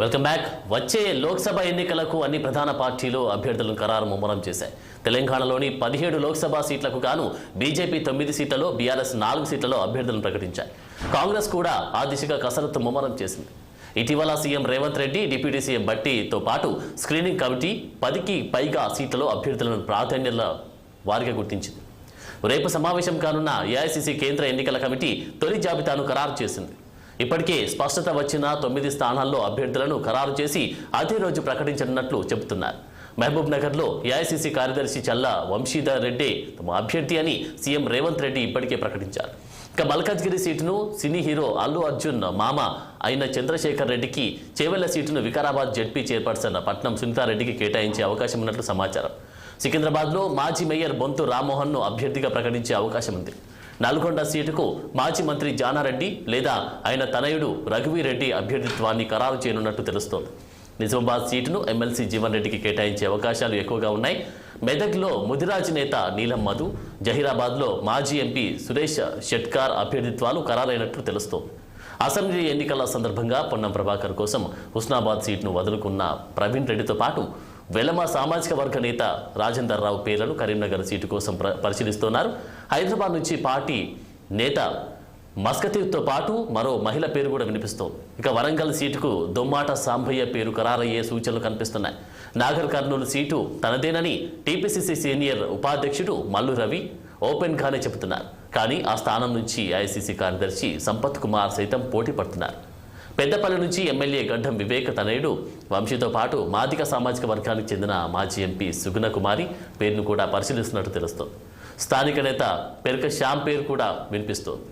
Welcome back వచ్చే లోక్సభ ఎన్నికలకు అన్ని ప్రధాన పార్టీలు అభ్యర్థులను ఖరారు ముమ్మరం చేశాయి. తెలంగాణలోని పదిహేడు లోక్సభ సీట్లకు గాను బీజేపీ తొమ్మిది సీట్లలో బీఆర్ఎస్ నాలుగు సీట్లలో అభ్యర్థులను ప్రకటించాయి. కాంగ్రెస్ కూడా ఆ దిశగా కసరత్తు ముమ్మరం చేసింది. ఇటీవల CM Revanth Reddy deputy CM బట్టితో పాటు స్క్రీనింగ్ కమిటీ పదికి పైగా సీట్లలో అభ్యర్థులను ప్రాధాన్యత వారిగా గుర్తించింది. రేపు సమావేశం కానున్న ఏఐసిసి కేంద్ర ఎన్నికల కమిటీ తొలి జాబితాను ఖరారు చేసింది. ఇప్పటికే స్పష్టత వచ్చిన తొమ్మిది స్థానాల్లో అభ్యర్థులను ఖరారు చేసి అదే రోజు ప్రకటించనున్నట్లు చెబుతున్నారు. మహబూబ్ నగర్లో ఏఐసిసి కార్యదర్శి చల్లా వంశీధర్ రెడ్డి తమ అభ్యర్థి అని సీఎం రేవంత్ రెడ్డి ఇప్పటికే ప్రకటించారు. ఇక మల్కాజ్గిరి సీటును సినీ హీరో అల్లు అర్జున్ మామ అయిన చంద్రశేఖర్ రెడ్డికి చేవెళ్ళ సీటును వికారాబాద్ జడ్పీ చైర్పర్సన్ పట్నం సునీతారెడ్డికి కేటాయించే అవకాశం ఉన్నట్లు సమాచారం. సికింద్రాబాద్లో మాజీ మేయర్ బొంతు రామ్మోహన్ను అభ్యర్థిగా ప్రకటించే అవకాశం ఉంది. నల్గొండ సీటుకు మాజీ మంత్రి జానారెడ్డి లేదా ఆయన తనయుడు రఘువీరెడ్డి అభ్యర్థిత్వాన్ని ఖరారు చేయనున్నట్టు తెలుస్తోంది. నిజామాబాద్ సీటును ఎమ్మెల్సీ జీవన్ రెడ్డికి కేటాయించే అవకాశాలు ఎక్కువగా ఉన్నాయి. మెదక్లో ముదిరాజ్ నేత నీలం మధు జహీరాబాద్లో మాజీ ఎంపీ సురేష్ షెట్కార్ అభ్యర్థిత్వాలు ఖరారైనట్లు తెలుస్తోంది. అసెంబ్లీ ఎన్నికల సందర్భంగా పొన్నం ప్రభాకర్ కోసం హుస్నాబాద్ సీట్ను వదులుకున్న ప్రవీణ్ రెడ్డితో పాటు వెలమ సామాజిక వర్గ నేత రాజేందర్ రావు పేర్లను కరీంనగర్ సీటు కోసం పరిశీలిస్తున్నారు. హైదరాబాద్ నుంచి పార్టీ నేత మస్కతీర్తో పాటు మరో మహిళ పేరు కూడా వినిపిస్తోంది. ఇక వరంగల్ సీటుకు దొమ్మాట సాంబయ్య పేరు ఖరారయ్యే సూచనలు కనిపిస్తున్నాయి. నాగర్ కర్నూలు సీటు తనదేనని టీపీసీసీ సీనియర్ ఉపాధ్యక్షుడు మల్లు రవి ఓపెన్గానే చెబుతున్నారు. కానీ ఆ స్థానం నుంచి ఐసీసీ కార్యదర్శి సంపత్ కుమార్ సైతం పోటీ పడుతున్నారు. పెద్దపల్లి నుంచి ఎమ్మెల్యే గడ్డం వివేక తనయుడు. వంశీతో పాటు మాదిక సామాజిక వర్గానికి చెందిన మాజీ ఎంపీ సుగుణ కుమారి పేరును కూడా పరిశీలిస్తున్నట్టు తెలుస్తోంది. స్థానిక నేత పెరక శ్యామ్ పేరు కూడా వినిపిస్తోంది.